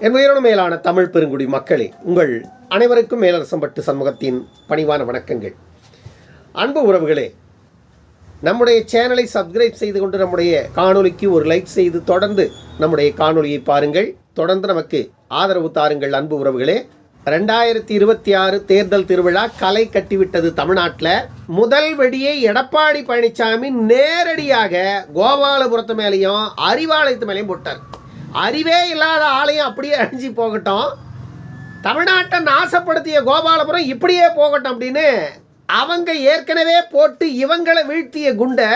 என் உயிரோடு மேலான தமிழ் பெருங்குடி மக்களே உங்கள் அனைவருக்கும் மேலரசம்பட்டு சண்முகத்தின் பணிவான வணக்கங்கள். அன்பு உறவுகளே நம்முடைய சேனலை சப்ஸ்கிரைப் செய்து கொண்டு நம்முடைய காணொலிக்கு ஒரு லைக் செய்து தொடர்ந்து நம்முடைய காணொலியை பாருங்கள். தொடர்ந்து நமக்கு ஆதரவு தாருங்கள் அன்பு உறவுகளே. ரெண்டாயிரத்தி இருபத்தி ஆறு தேர்தல் திருவிழா கலை கட்டிவிட்டது தமிழ்நாட்டில். முதல் வெடியை எடப்பாடி பழனிசாமி நேரடியாக கோபாலபுரத்து மேலேயும் அறிவாலயத்து மேலேயும் போட்டார். அறிவே இல்லாத ஆலயம் அப்படியே அழிஞ்சு போகட்டும். தமிழ்நாட்டை நாசப்படுத்திய கோபாலபுரம் இப்படியே போகட்டும் அப்படின்னு அவங்க ஏற்கனவே போட்டு இவங்களை வீழ்த்திய குண்டை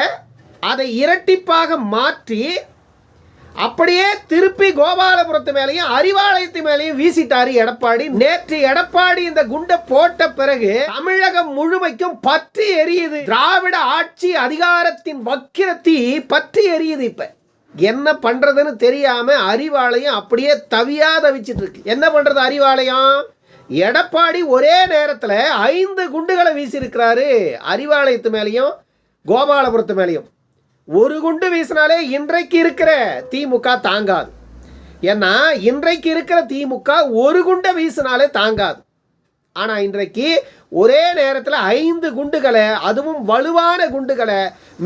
அதை இரட்டிப்பாக மாற்றி அப்படியே திருப்பி கோபாலபுரத்து மேலேயும் அறிவாலயத்து மேலேயும் வீசிட்டாரு எடப்பாடி. நேற்று எடப்பாடி இந்த குண்டை போட்ட பிறகு தமிழகம் முழுமைக்கும் பற்றி எரியுது. திராவிட ஆட்சி அதிகாரத்தின் வக்கிரத்தி பற்றி எரியுது இப்போ. என்ன பண்ணுறதுன்னு தெரியாமல் அறிவாலயம் அப்படியே தவியா தவிச்சிட்டு இருக்கு. என்ன பண்ணுறது அறிவாலயம்? எடப்பாடி ஒரே நேரத்தில் ஐந்து குண்டுகளை வீசியிருக்கிறாரு அறிவாலயத்து மேலேயும் கோபாலபுரத்து மேலேயும். ஒரு குண்டு வீசினாலே இன்றைக்கு இருக்கிற திமுக தாங்காது. ஏன்னா இன்றைக்கு இருக்கிற திமுக ஒரு குண்டை வீசினாலே தாங்காது. ஆனால் இன்றைக்கு ஒரே நேரத்தில் ஐந்து குண்டுகளை அதுவும் வலுவான குண்டுகளை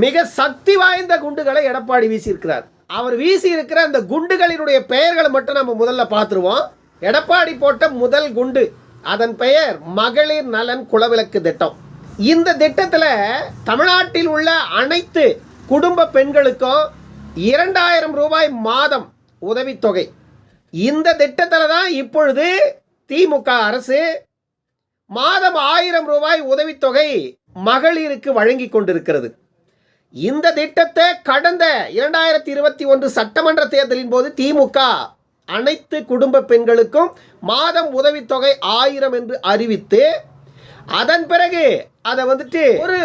மிக சக்தி வாய்ந்த குண்டுகளை எடப்பாடி வீசியிருக்கிறார். அவர் வீசி இருக்கிற அந்த குண்டுகளினுடைய பெயர்களை மட்டும் நம்ம முதல்ல பார்த்துருவோம். எடப்பாடி போட்ட முதல் குண்டு அதன் பெயர் மகளிர் நலன் குலவிளக்கு திட்டம். இந்த திட்டத்தில் தமிழ்நாட்டில் உள்ள அனைத்து குடும்ப பெண்களுக்கும் இரண்டாயிரம் ரூபாய் மாதம் உதவித்தொகை. இந்த திட்டத்தில் தான் இப்பொழுது திமுக அரசு மாதம் ஆயிரம் ரூபாய் உதவித்தொகை மகளிருக்கு வழங்கி கொண்டிருக்கிறது. இந்த திட்டத்தை கடந்த இரண்டாயிரத்தி இருபத்தி ஒன்று சட்டமன்ற தேர்தலின் போது திமுக அனைத்து குடும்ப பெண்களுக்கும் மாதம் உதவித்தொகை ஆயிரம் என்று அறிவித்து அதன் பிறகு அதை வந்துட்டு ஒரு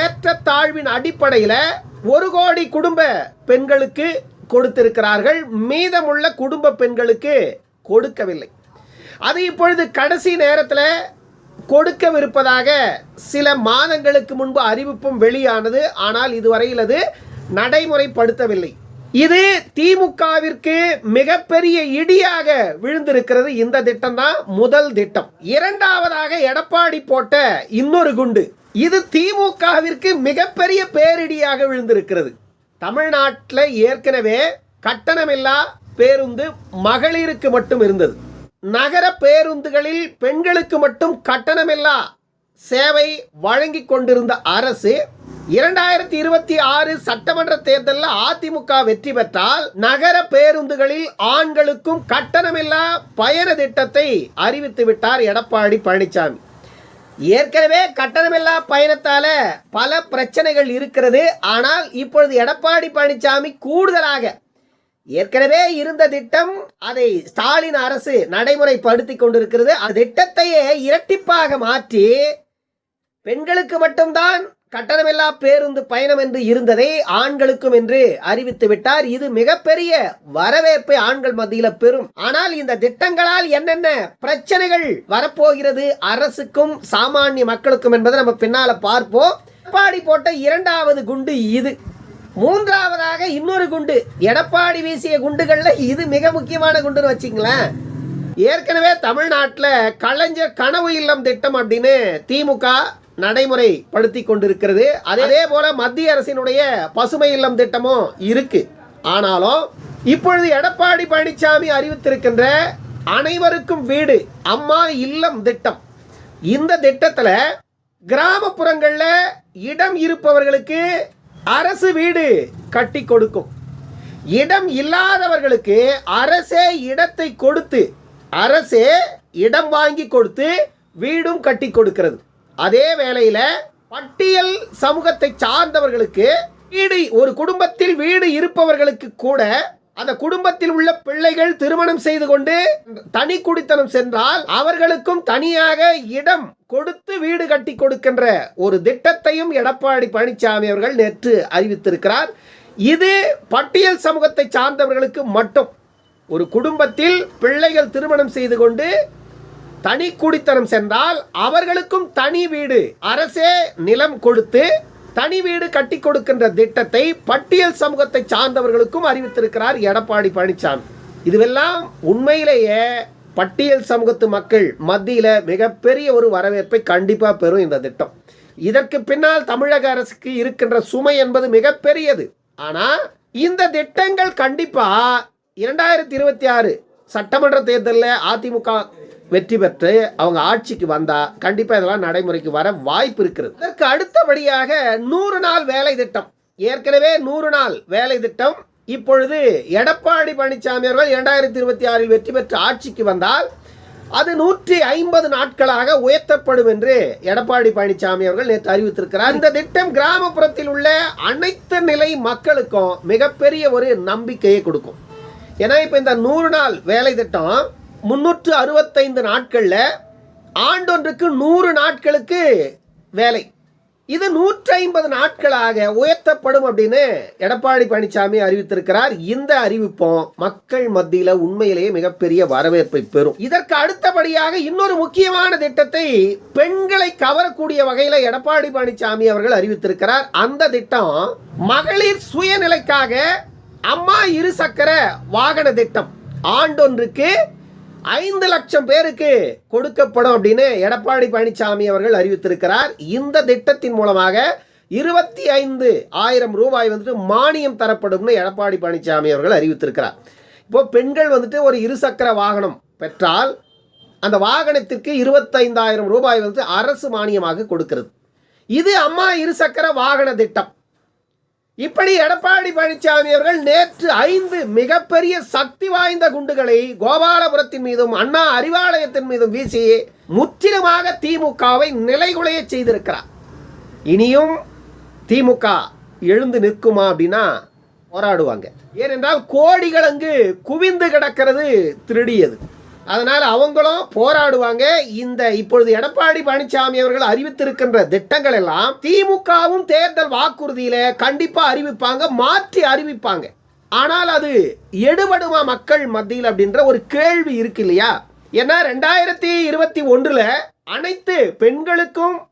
ஏற்றத்தாழ்வின் அடிப்படையில் ஒரு கோடி குடும்ப பெண்களுக்கு கொடுத்திருக்கிறார்கள். மீதமுள்ள குடும்ப பெண்களுக்கு கொடுக்கவில்லை. அது இப்பொழுது கடைசி நேரத்தில் கொடுக்கவிருப்பதாக சில மாதங்களுக்கு முன்பு அறிவிப்பும் வெளியானது. ஆனால் இதுவரையில் அது நடைமுறைப்படுத்தவில்லை. இது திமுகவிற்கு மிகப்பெரிய இடியாக விழுந்திருக்கிறது. இந்த திட்டம் தான் முதல் திட்டம். இரண்டாவதாக எடப்பாடி போட்ட இன்னொரு குண்டு. இது திமுகவிற்கு மிகப்பெரிய பேரிடியாக விழுந்திருக்கிறது. தமிழ்நாட்டில் ஏற்கனவே கட்டணமில்லா பேருந்து மகளிருக்கு மட்டும் இருந்தது. நகர பேருந்துகளில் பெண்களுக்கு மட்டும் கட்டணமில்லா சேவை வழங்கி கொண்டிருந்த அரசு இரண்டாயிரத்தி இருபத்தி ஆறு சட்டமன்ற தேர்தலில் அதிமுக வெற்றி பெற்றால் நகர பேருந்துகளில் ஆண்களுக்கும் கட்டணமில்லா பயண திட்டத்தை அறிவித்து விட்டார் எடப்பாடி பழனிசாமி ஏற்கனவே கட்டணமில்லா பயணத்தால பல பிரச்சனைகள் இருக்கிறது. ஆனால் இப்பொழுது எடப்பாடி பழனிசாமி கூடுதலாக ஏற்கனவே இருந்த திட்டம் அதை ஸ்டாலின் அரசு நடைமுறைப்படுத்தி கொண்டிருக்கிறது. அந்த திட்டத்தையே இரட்டிப்பாக மாற்றி பெண்களுக்கு மட்டும்தான் கட்டணமில்லா பேருந்து பயணம் என்று இருந்ததை ஆண்களுக்கும் என்று அறிவித்து விட்டார். இது மிகப்பெரிய வரவேற்பை ஆண்கள் மத்தியில் பெறும். ஆனால் இந்த திட்டங்களால் என்னென்ன பிரச்சனைகள் வரப்போகிறது அரசுக்கும் சாமானிய மக்களுக்கும் என்பதை நம்ம பின்னால பார்ப்போம். எடப்பாடி போட்ட இரண்டாவது குண்டு இது. மூன்றாவதாக இன்னொரு குண்டு. எடப்பாடி வீசிய குண்டுகளில் இது மிக முக்கியமான குண்டுன்னு வச்சிங்களேன். ஏற்கனவே தமிழ்நாட்டில் கலைஞர் கனவு இல்லம் திட்டம் அப்படின்னு திமுக நடைமுறைப்படுத்தி கொண்டிருக்கிறது. அதே போல மத்திய அரசினுடைய பசுமை இல்லம் திட்டமும் இருக்கு. ஆனாலும் இப்பொழுது எடப்பாடி பழனிசாமி அறிவித்திருக்கின்ற அனைவருக்கும் வீடு அம்மா இல்லம் திட்டம். இந்த திட்டத்தில் கிராமப்புறங்களில் இடம் இருப்பவர்களுக்கு அரசு வீடு கட்டி கொடுக்கும். இடம் இல்லாதவர்களுக்கு அரசே இடத்தை கொடுத்து அரசே இடம் வாங்கி கொடுத்து வீடும் கட்டி கொடுக்கிறது. அதே வேளையில் பட்டியல் சமூகத்தை சார்ந்தவர்களுக்கு வீடு ஒரு குடும்பத்தில் வீடு இருப்பவர்களுக்கு கூட அந்த குடும்பத்தில் உள்ள பிள்ளைகள் திருமணம் செய்து கொண்டு தனி குடித்தனம் சென்றால் அவர்களுக்கும் தனியாக இடம் கொடுத்து வீடு கட்டி கொடுக்கின்ற ஒரு திட்டத்தையும் எடப்பாடி பழனிசாமி அவர்கள் நேற்று அறிவித்திருக்கிறார். இது பட்டியல் சமூகத்தை சார்ந்தவர்களுக்கு மட்டும். ஒரு குடும்பத்தில் பிள்ளைகள் திருமணம் செய்து கொண்டு தனி குடித்தனம் சென்றால் அவர்களுக்கும் தனி வீடு அரசே நிலம் கொடுத்து தனி வீடு கட்டி கொடுக்கின்ற திட்டத்தை பட்டியல் சமூகத்தை சார்ந்தவர்களுக்கும் அறிவித்திருக்கிறார் எடப்பாடி பழனிசாமி. இதுவெல்லாம் உண்மையிலேயே பட்டியல் சமூகத்து மக்கள் மத்தியில் மிகப்பெரிய ஒரு வரவேற்பை கண்டிப்பாக பெறும் இந்த திட்டம். இதற்கு பின்னால் தமிழக அரசுக்கு இருக்கின்ற சுமை என்பது மிகப்பெரியது. ஆனால் இந்த திட்டங்கள் கண்டிப்பாக இரண்டாயிரத்தி இருபத்தி ஆறு சட்டமன்ற தேர்தலில் அதிமுக வெற்றி பெற்று அவங்க ஆட்சிக்கு வந்தால் கண்டிப்பாக இதெல்லாம் நடைமுறைக்கு வர வாய்ப்பு இருக்கிறது. இதற்கு அடுத்தபடியாக நூறு நாள் வேலை திட்டம். ஏற்கனவே நூறு நாள் வேலை திட்டம். இப்பொழுது எடப்பாடி பழனிசாமி அவர்கள் இரண்டாயிரத்தி இருபத்தி ஆறில் வெற்றி பெற்று ஆட்சிக்கு வந்தால் அது நூற்றி ஐம்பது நாட்களாக உயர்த்தப்படும் என்று எடப்பாடி பழனிசாமி அவர்கள் நேற்று அறிவித்திருக்கிறார். இந்த திட்டம் கிராமப்புறத்தில் உள்ள அனைத்து நிலை மக்களுக்கும் மிகப்பெரிய ஒரு நம்பிக்கையை கொடுக்கும். ஏன்னா இப்போ இந்த நூறு நாள் வேலை திட்டம் முன்னூற்று அறுபத்தைந்து நாட்களில் ஆண்டொன்றுக்கு நூறு நாட்களுக்கு வேலை. இது நூற்றி ஐம்பது நாட்களாக உயர்த்தப்படும் அப்படின்னு எடப்பாடி பழனிசாமி அறிவித்திருக்கிறார். இந்த அறிவிப்பும் மக்கள் மத்தியில் உண்மையிலேயே மிகப்பெரிய வரவேற்பை பெறும். இதற்கு அடுத்தபடியாக இன்னொரு முக்கியமான திட்டத்தை பெண்களை கவரக்கூடிய வகையில் எடப்பாடி பழனிசாமி அவர்கள் அறிவித்திருக்கிறார். அந்த திட்டம் மகளிர் சுயநிலைக்காக அம்மா இருசக்கர வாகன திட்டம். ஆண்டொன்றுக்கு ஐந்து லட்சம் பேருக்கு கொடுக்கப்படும் அப்படின்னு எடப்பாடி பழனிசாமி அவர்கள் அறிவித்திருக்கிறார். இந்த திட்டத்தின் மூலமாக இருபத்தி ஐந்து ஆயிரம் ரூபாய் வந்துட்டு மானியம் தரப்படும்னு எடப்பாடி பழனிசாமி அவர்கள் அறிவித்திருக்கிறார். இப்போ பெண்கள் வந்துட்டு ஒரு இருசக்கர வாகனம் பெற்றால் அந்த வாகனத்திற்கு இருபத்தைந்தாயிரம் ரூபாய் வந்து அரசு மானியமாக கொடுக்கிறது. இது அம்மா இருசக்கர வாகன திட்டம். இப்படி எடப்பாடி பழனிசாமி அவர்கள் நேற்று ஐந்து மிகப்பெரிய சக்தி வாய்ந்த குண்டுகளை கோபாலபுரத்தின் மீதும் அண்ணா அறிவாலயத்தின் மீதும் வீசி முற்றிலுமாக திமுகவை நிலைகுலைய செய்திருக்கிறார். இனியும் திமுக எழுந்து நிற்குமா அப்படின்னா போராடுவாங்க. ஏனென்றால் கோடிகள் அங்கு குவிந்து கிடக்கிறது திருடியது. அதனால் அவங்களும் போராடுவாங்க. இந்த இப்பொழுது எடப்பாடி பழனிசாமி அவர்கள் அறிவித்திருக்கின்ற திட்டங்கள் எல்லாம் திமுகவும் தேர்தல் வாக்குறுதியில கண்டிப்பா அறிவிப்பாங்க மாற்றி அறிவிப்பாங்க. ஆனால் அது எடுபடுமா மக்கள் மத்தியில் அப்படின்ற ஒரு கேள்வி இருக்கு இல்லையா? ஏன்னா ரெண்டாயிரத்தி இருபத்தி ஒன்றில் அனைத்து பெண்களுக்கும்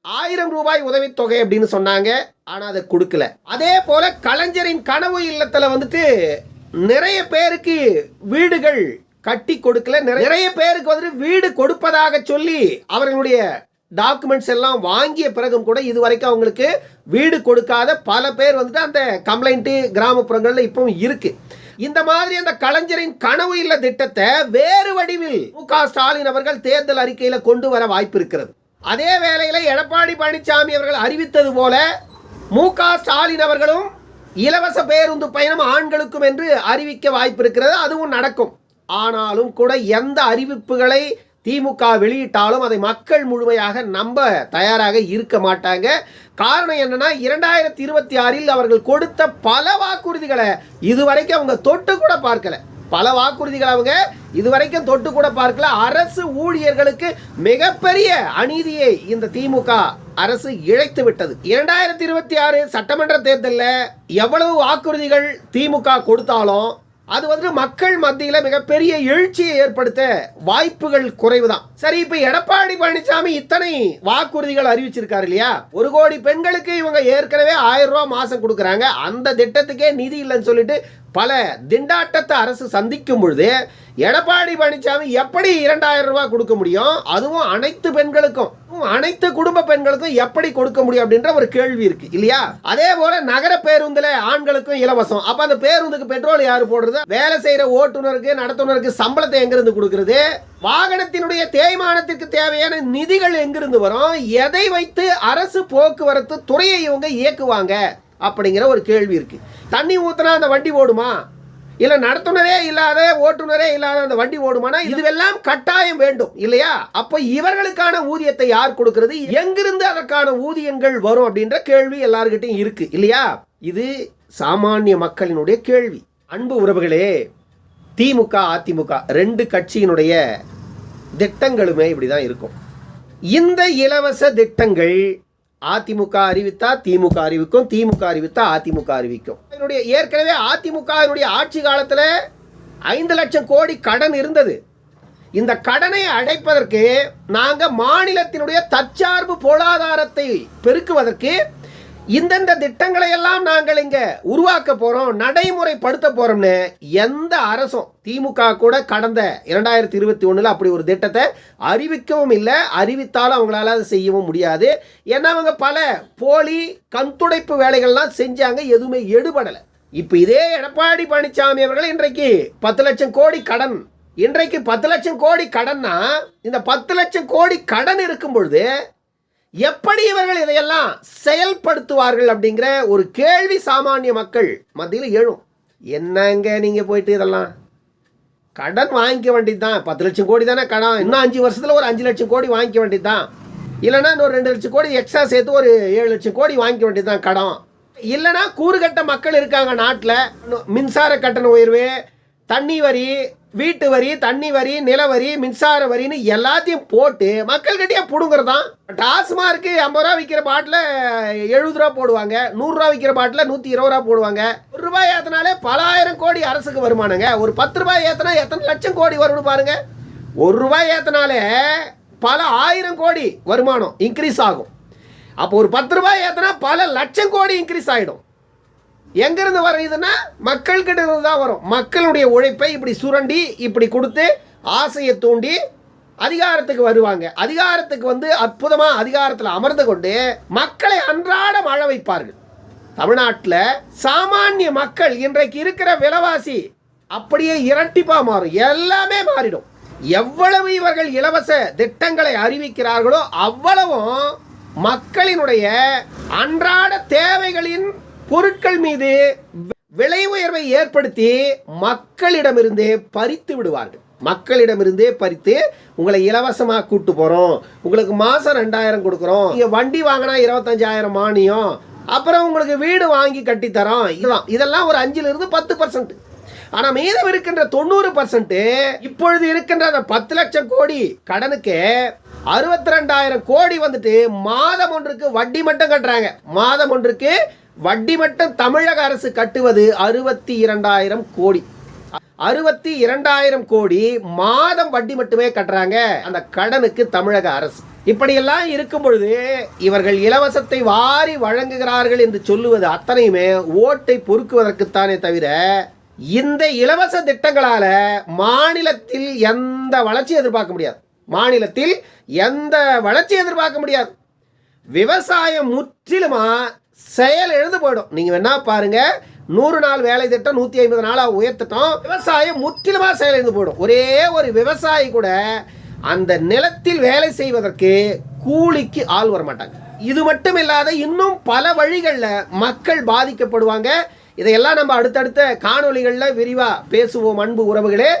ஆயிரம் ரூபாய் உதவித்தொகை அப்படின்னு சொன்னாங்க. ஆனால் அதை கொடுக்கல. அதே போல கலைஞரின் கனவு இல்லத்தில் வந்துட்டு நிறைய பேருக்கு வீடுகள் கட்டி கொடுக்கல. நிறைய- பேருக்கு வந்துட்டு வீடு கொடுப்பதாக சொல்லி அவர்களுடைய டாக்குமெண்ட்ஸ் எல்லாம் வாங்கிய பிறகும் கூட இது வரைக்கும் அவங்களுக்கு வீடு கொடுக்காத பல பேர் வந்துட்டு அந்த கம்ப்ளைண்ட்டு கிராமப்புறங்களில் இப்பவும் இருக்கு. இந்த மாதிரி அந்த கலைஞரின் கனவு இல்ல திட்டத்தை வேறு வடிவில் மு க ஸ்டாலின் அவர்கள் தேர்தல் அறிக்கையில கொண்டு வர வாய்ப்பு இருக்கிறது. அதே வேளையில எடப்பாடி பழனிசாமி அவர்கள் அறிவித்தது போல மு க ஸ்டாலின் அவர்களும் இலவச பேருந்து பயணம் ஆண்களுக்கும் என்று அறிவிக்க வாய்ப்பு இருக்கிறது. அதுவும் நடக்கும். ஆனாலும் கூட எந்த அறிவிப்புகளை திமுக வெளியிட்டாலும் அதை மக்கள் முழுமையாக நம்ப தயாராக இருக்க மாட்டாங்க. காரணம் என்னன்னா இரண்டாயிரத்தி இருபத்தி ஆறில் அவர்கள் கொடுத்த பல வாக்குறுதிகளை இதுவரைக்கும் அவங்க தொட்டு கூட பார்க்கல. பல வாக்குறுதிகள் அவங்க இதுவரைக்கும் தொட்டு கூட பார்க்கல. அரசு ஊழியர்களுக்கு மிகப்பெரிய அநீதியை இந்த திமுக அரசு இழைத்து விட்டது. இரண்டாயிரத்தி இருபத்தி ஆறு சட்டமன்ற தேர்தலில் எவ்வளவு வாக்குறுதிகள் திமுக கொடுத்தாலும் அது வந்துட்டு மக்கள் மத்தியில் மிகப்பெரிய எழுச்சியை ஏற்படுத்த வாய்ப்புகள் குறைவுதான். சரி இப்ப எடப்பாடி பழனிசாமி இத்தனை வாக்குறுதிகள் அறிவிச்சிருக்காரு இல்லையா? ஒரு கோடி பெண்களுக்கு இவங்க ஏற்கனவே ஆயிரம் ரூபா மாசம் கொடுக்குறாங்க. அந்த திட்டத்துக்கே நிதி இல்லைன்னு சொல்லிட்டு பல திண்டாட்டத்தை அரசு சந்திக்கும் பொழுது எடப்பாடி பழனிசாமி எப்படி இரண்டாயிரம் ரூபாய் கொடுக்க முடியும்? அதுவும் அனைத்து பெண்களுக்கும். அனைத்து குடும்ப பெண்களுக்கும் எப்படி கொடுக்க முடியும் அப்படின்ற ஒரு கேள்வி இருக்கு இல்லையா? அதே போல நகர பேருந்துல ஆண்களுக்கும் இலவசம். அப்ப அந்த பேருந்துக்கு பெட்ரோல் யாரு போடுறது? வேலை செய்யற ஓட்டுநருக்கு நடத்துனருக்கு சம்பளத்தை எங்கிருந்து கொடுக்கறது? வாகனத்தினுடைய தேய்மானத்திற்கு தேவையான நிதிகள் எங்கிருந்து வரும்? எதை வைத்து அரசு போக்குவரத்து துறையை இவங்க இயக்குவாங்க? அப்படிங்கிற ஒரு கேள்வி இருக்கு. தண்ணி ஊத்துனா அந்த வண்டி ஓடுமா? இல்ல நடத்துனரே இல்லாத ஓட்டுநரே இல்லாத அந்த வண்டி ஓடுமானா? இதுவெல்லாம் கட்டாயம் வேண்டும் இல்லையா? அப்ப இவர்களுக்கான ஊதியத்தை யார் கொடுக்கிறது? எங்கிருந்து அதற்கான ஊதியங்கள் வரும் அப்படின்ற கேள்வி எல்லார்கிட்டையும் இருக்கு இல்லையா? இது சாமானிய மக்களினுடைய கேள்வி. அன்பு உறவுகளே திமுக அதிமுக ரெண்டு கட்சியினுடைய திட்டங்களுமே இப்படிதான் இருக்கும். இந்த இலவச திட்டங்கள் அதிமுக அறிவித்தா திமுக அறிவிக்கும் திமுக அறிவித்தா அதிமுக அறிவிக்கும். என்னுடைய ஏற்கனவே அதிமுகவினுடைய ஆட்சி காலத்தில் ஐந்து லட்சம் கோடி கடன் இருந்தது. இந்த கடனை அடைப்பதற்கு நாங்கள் மாநிலத்தினுடைய தற்சார்பு பொருளாதாரத்தை பெருக்குவதற்கு இந்தந்த திட்டங்களை எல்லாம் நாங்கள் இங்க உருவாக்க போறோம் நடைமுறைப்படுத்த போறோம்னு எந்த அரசும் திமுக கூட கடந்த இரண்டாயிரத்தி இருபத்தி ஒண்ணுல அப்படி ஒரு திட்டத்தை அறிவிக்கவும் இல்லை. அறிவித்தாலும் அவங்களால அதை செய்யவும் முடியாது. ஏன்னா அவங்க பல போலி கண்துடைப்பு வேலைகள்லாம் செஞ்சாங்க எதுவுமே எடுபடலை. இப்போ இதே எடப்பாடி பழனிசாமி அவர்கள் இன்றைக்கு பத்து லட்சம் கோடி கடன் இன்றைக்கு பத்து லட்சம் கோடி கடன்னா இந்த பத்து லட்சம் கோடி கடன் இருக்கும் பொழுது எப்படி இவர்கள் இதையெல்லாம் செயல்படுத்துவார்கள் அப்படிங்கிற ஒரு கேள்வி சாமானிய மக்கள் மத்தியில் எழும். என்னங்க நீங்கள் போயிட்டு இதெல்லாம்? கடன் வாங்கிக்க வேண்டியது தான் பத்து லட்சம் கோடி தானே கடன். இன்னும் அஞ்சு வருஷத்தில் ஒரு அஞ்சு லட்சம் கோடி வாங்கிக்க வேண்டியது தான் இல்லைன்னா இன்னொரு ரெண்டு லட்சம் கோடி எக்ஸ்ட்ரா சேர்த்து ஒரு ஏழு லட்சம் கோடி வாங்கிக்க வேண்டியது தான் கடன். இல்லைன்னா கூறுகட்ட மக்கள் இருக்காங்க நாட்டில். மின்சார கட்டண உயர்வு தண்ணி வரி வீட்டு வரி தண்ணி வரி நில வரி மின்சார வரின்னு எல்லாத்தையும் போட்டு மக்கள்கிட்டயே பிடுங்குறதான். டாஸ்மார்க்கு ஐம்பது ரூபா விற்கிற பாட்டில் எழுபது ரூபா போடுவாங்க. நூறுரூவா விற்கிற பாட்டில் நூற்றி இருபது ரூபா போடுவாங்க. ஒரு ரூபாய் ஏற்றினாலே பலாயிரம் கோடி அரசுக்கு வருமானங்க. ஒரு பத்து ரூபாய் ஏற்றினா எத்தனை லட்சம் கோடி வரும்னு பாருங்க. ஒரு ரூபாய் ஏற்றினாலே பல ஆயிரம் கோடி வருமானம் இன்க்ரீஸ் ஆகும். அப்போ ஒரு பத்து ரூபாய் ஏற்றினா பல லட்சம் கோடி இன்க்ரீஸ் ஆகிடும் எங்கேருந்து வரையுதுன்னா மக்கள்கிட்ட இருந்து தான் வரும். மக்களுடைய உழைப்பை இப்படி சுரண்டி இப்படி கொடுத்து ஆசையை தூண்டி அதிகாரத்துக்கு வருவாங்க. அதிகாரத்துக்கு வந்து அற்புதமாக அதிகாரத்தில் அமர்ந்து கொண்டு மக்களை அன்றாடம் அழ வைப்பார்கள். தமிழ்நாட்டில் சாமானிய மக்கள் இன்றைக்கு இருக்கிற விலைவாசி அப்படியே இரட்டிப்பாக மாறும். எல்லாமே மாறிடும். எவ்வளவு இவர்கள் இலவச திட்டங்களை அறிவிக்கிறார்களோ அவ்வளவும் மக்களினுடைய அன்றாட தேவைகளின் பொருட்கள் மீது விலை உயர்வை ஏற்படுத்தி மக்களிடமிருந்தே பறித்து விடுவார்கள். மக்களிடமிருந்தே பறித்து உங்களை இலவசமாக கூட்டு போகிறோம் உங்களுக்கு மாதம் ரெண்டாயிரம் கொடுக்குறோம். நீங்கள் வண்டி வாங்கினா இருபத்தஞ்சாயிரம் மானியம். அப்புறம் உங்களுக்கு வீடு வாங்கி கட்டித்தரோம். இதெல்லாம் இதெல்லாம் ஒரு அஞ்சிலிருந்து பத்து பர்சன்ட் ஆனால் மீதம் இருக்கின்ற தொண்ணூறு பர்சன்ட் இப்பொழுது இருக்கின்ற அந்த பத்து லட்சம் கோடி கடனுக்கு அறுபத்தி ரெண்டாயிரம் கோடி வந்துட்டு மாதம் ஒன்றுக்கு வட்டி மட்டும் கட்டுறாங்க. மாதம் ஒன்றுக்கு வட்டி மட்டும் தமிழக அரசு கட்டுவது அறுபத்தி இரண்டாயிரம் கோடி. அறுபத்தி இரண்டாயிரம் கோடி மாதம் வட்டி மட்டுமே கட்டுறாங்க அந்த கடனுக்கு தமிழக அரசு. இப்படியெல்லாம் இருக்கும் பொழுது இவர்கள் இலவசத்தை வாரி வழங்குகிறார்கள் என்று சொல்லுவது அத்தனையுமே ஓட்டை பொறுக்குவதற்குத்தானே தவிர இந்த இலவச திட்டங்களால மாநிலத்தில் எந்த வளர்ச்சி எதிர்பார்க்க முடியாது. மாநிலத்தில் எந்த வளர்ச்சி எதிர்பார்க்க முடியாது. விவசாயம் முற்றிலுமா செயல் எழுந்து போயிடும். நீங்கள் வேணா பாருங்கள் நூறு நாள் வேலை திட்டம் நூற்றி ஐம்பது நாளாக உயர்த்திட்டோம் விவசாயம் முற்றிலுமாக செயல் எழுந்து போயிடும். ஒரே ஒரு விவசாயி கூட அந்த நிலத்தில் வேலை செய்வதற்கு கூலிக்கு ஆள் வர மாட்டாங்க இது மட்டும் இல்லாத இன்னும் பல வழிகளில் மக்கள் பாதிக்கப்படுவாங்க. இதையெல்லாம் நம்ம அடுத்தடுத்த காணொளிகளில் விரிவாக பேசுவோம் அன்பு உறவுகளே.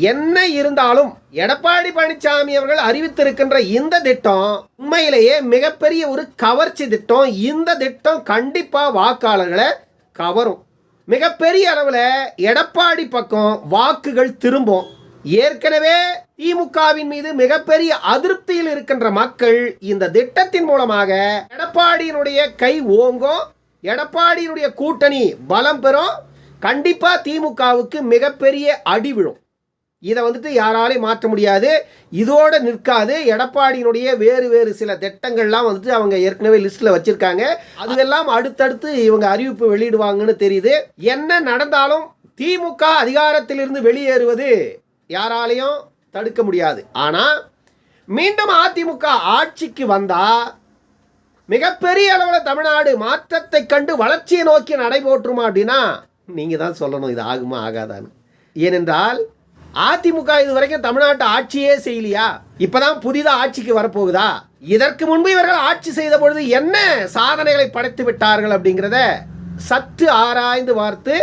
என்ன இருந்தாலும் எடப்பாடி பழனிசாமி அவர்கள் அறிவித்திருக்கின்ற இந்த திட்டம் உண்மையிலேயே மிகப்பெரிய ஒரு கவர்ச்சி திட்டம். இந்த திட்டம் கண்டிப்பாக வாக்காளர்களை கவரும். மிகப்பெரிய அளவில் எடப்பாடி பக்கம் வாக்குகள் திரும்பும். ஏற்கனவே திமுகவின் மீது மிகப்பெரிய அதிருப்தியில் இருக்கின்ற மக்கள் இந்த திட்டத்தின் மூலமாக எடப்பாடியினுடைய கை ஓங்கும். எடப்பாடியினுடைய கூட்டணி பலம் பெறும். கண்டிப்பாக திமுகவுக்கு மிகப்பெரிய அடி விழும். இதை வந்துட்டு யாராலையும் மாற்ற முடியாது. இதோடு நிற்காது. எடப்பாடியினுடைய வேறு வேறு சில திட்டங்கள்லாம் வந்துட்டு அவங்க ஏற்கனவே லிஸ்ட்டில் வச்சுருக்காங்க. அதுவெல்லாம் அடுத்தடுத்து இவங்க அறிவிப்பு வெளியிடுவாங்கன்னு தெரியுது. என்ன நடந்தாலும் திமுக அதிகாரத்திலிருந்து வெளியேறுவது யாராலையும் தடுக்க முடியாது. ஆனால் மீண்டும் அதிமுக ஆட்சிக்கு வந்தால் மிகப்பெரிய அளவில் தமிழ்நாடு மாற்றத்தை கண்டு வளர்ச்சியை நோக்கி நடைபோற்றுமா அப்படின்னா நீங்கள் தான் சொல்லணும். இது ஆகுமா ஆகாதான்னு. ஏனென்றால் அதிமுக இது வரைக்கும் தமிழ்நாட்டு ஆட்சியே செய்யலையா? இப்பதான் புதிதாக ஆட்சிக்கு வரப்போகுதா? இதற்கு முன்பு இவர்கள் ஆட்சி செய்த பொழுது என்ன சாதனைகளை படைத்து விட்டார்கள் அப்படிங்கிறத சற்று ஆராய்ந்து பார்த்து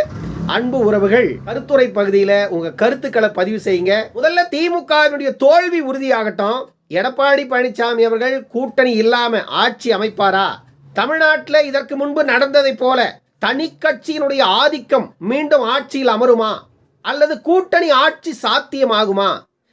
அன்பு உறவுகள் கருத்துரை பகுதியில் உங்க கருத்துக்களை பதிவு செய்யுங்க. முதல்ல திமுகவினுடைய தோல்வி உறுதியாகட்டும். எடப்பாடி பழனிசாமி அவர்கள் கூட்டணி இல்லாம ஆட்சி அமைப்பாரா? தமிழ்நாட்டில் இதற்கு முன்பு நடந்ததைப் போல தனி கட்சியினுடைய ஆதிக்கம் மீண்டும் ஆட்சியில் அமருமா? அல்லது கூட்டணி ஆட்சி சாத்தியமாகுமா?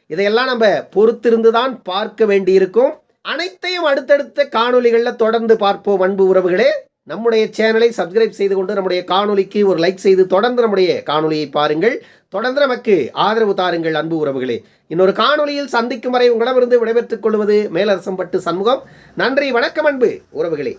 இதையெல்லாம் நம்ம பொறுத்திருந்து தான் பார்க்க வேண்டியிருக்கும். அனைத்தையும் அடுத்தடுத்த காணொலிகளில் தொடர்ந்து பார்ப்போம் அன்பு உறவுகளே. நம்முடைய சேனலை சப்ஸ்கிரைப் செய்து கொண்டு நம்முடைய காணொலிக்கு ஒரு லைக் செய்து தொடர்ந்து நம்முடைய காணொலியை பாருங்கள். தொடர்ந்து நமக்கு ஆதரவு தாருங்கள் அன்பு உறவுகளே. இன்னொரு காணொலியில் சந்திக்கும் வரை உங்களிடமிருந்து விடைபெற்றுக் கொள்வது மேலரசம்பட்டு சண்முகம். நன்றி வணக்கம் அன்பு உறவுகளே.